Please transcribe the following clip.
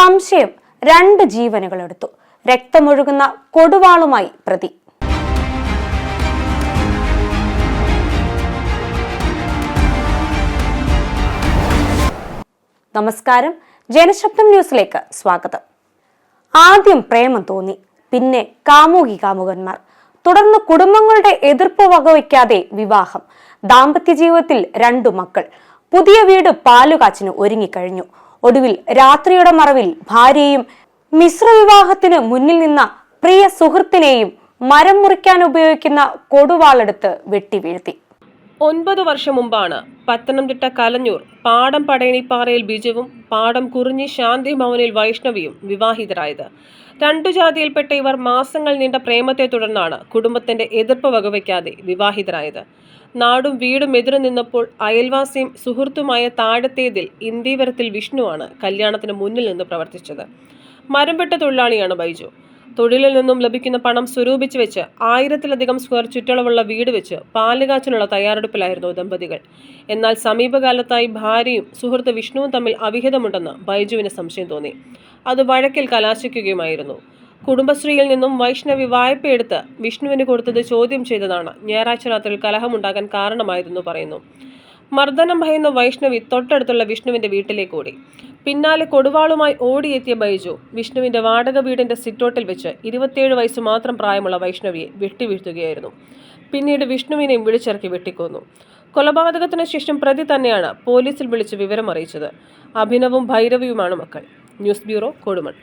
സംശയം രണ്ട് ജീവനുകൾ എടുത്തു. രക്തമൊഴുകുന്ന കൊടുവാളുമായി പ്രതി. നമസ്കാരം. ജനശബ്ദം ന്യൂസിലേക്ക് സ്വാഗതം. ആദ്യം പ്രേമം തോന്നി പിന്നെ കാമുകി കാമുകന്മാർ. തുടർന്ന് കുടുംബങ്ങളുടെ എതിർപ്പ് വകവയ്ക്കാതെ വിവാഹം. ദാമ്പത്യ ജീവിതത്തിൽ രണ്ടു മക്കൾ. പുതിയ വീട് പാലുകാച്ചിന് ഒരുങ്ങിക്കഴിഞ്ഞു. ഒടുവിൽ രാത്രിയുടെ മറവിൽ ഭാര്യയും മിശ്രവിവാഹത്തിന് മുന്നിൽ നിന്ന പ്രിയ സുഹൃത്തിനെയും മരം മുറിക്കാൻ ഉപയോഗിക്കുന്ന കൊടുവാളെടുത്ത് വെട്ടിവീഴ്ത്തി ഒൻപത് വർഷം മുമ്പാണ് പത്തനംതിട്ട കലഞ്ഞൂർ പാടം പടയണിപ്പാറയിൽ ബിജുവും പാടം കുറിഞ്ഞി ശാന്തി ഭവനിൽ വൈഷ്ണവിയും വിവാഹിതരായത്. രണ്ടു ജാതിയിൽപ്പെട്ട ഇവർ മാസങ്ങൾ നീണ്ട പ്രേമത്തെ തുടർന്നാണ് കുടുംബത്തിന്റെ എതിർപ്പ് വകവയ്ക്കാതെ വിവാഹിതരായത്. നാടും വീടും എതിരു നിന്നപ്പോൾ അയൽവാസിയും സുഹൃത്തുമായ താഴത്തേതിൽ ഇന്ദീവരത്തിൽ വിഷ്ണുവാണ് കല്യാണത്തിന് മുന്നിൽ നിന്ന് പ്രവർത്തിച്ചത്. മരംവെട്ട തൊഴിലാളിയാണ് ബൈജു. തൊഴിലിൽ നിന്നും ലഭിക്കുന്ന പണം സ്വരൂപിച്ച് വെച്ച് ആയിരത്തിലധികം സ്ക്വയർ ചുറ്റളവുള്ള വീട് വെച്ച് പാലുകാച്ചിനുള്ള തയ്യാറെടുപ്പിലായിരുന്നു ദമ്പതികൾ. എന്നാൽ സമീപകാലത്തായി ഭാര്യയും സുഹൃത്ത് വിഷ്ണുവും തമ്മിൽ അവിഹിതമുണ്ടെന്ന് ബൈജുവിന് സംശയം തോന്നി. അത് വഴക്കിൽ കലാശിക്കുകയുമായിരുന്നു. കുടുംബശ്രീയിൽ നിന്നും വൈഷ്ണവി വായ്പയെടുത്ത് വിഷ്ണുവിന് കൊടുത്തത് ചോദ്യം ചെയ്തതാണ്. ഞായറാഴ്ച രാത്രിയിൽ കലഹമുണ്ടാകാൻ കാരണമായിരുന്നു പറയുന്നു. മർദ്ദനം ഭയന്ന വൈഷ്ണവി തൊട്ടടുത്തുള്ള വിഷ്ണുവിന്റെ വീട്ടിലേക്ക് ഓടി. പിന്നാലെ കൊടുവാളുമായി ഓടിയെത്തിയ ബൈജു വിഷ്ണുവിന്റെ വാടക വീടിന്റെ സിറ്റോട്ടിൽ വെച്ച് ഇരുപത്തിയേഴ് വയസ്സ് മാത്രം പ്രായമുള്ള വൈഷ്ണവിയെ വെട്ടിവീഴ്ത്തുകയായിരുന്നു. പിന്നീട് വിഷ്ണുവിനെയും വിളിച്ചിറക്കി വെട്ടിക്കൊന്നു. കൊലപാതകത്തിന് ശേഷം പ്രതി തന്നെയാണ് പോലീസിൽ വിളിച്ച് വിവരം അറിയിച്ചത് അഭിനവും ഭൈരവിയുമാണ് മക്കൾ. News bureau Kodumon.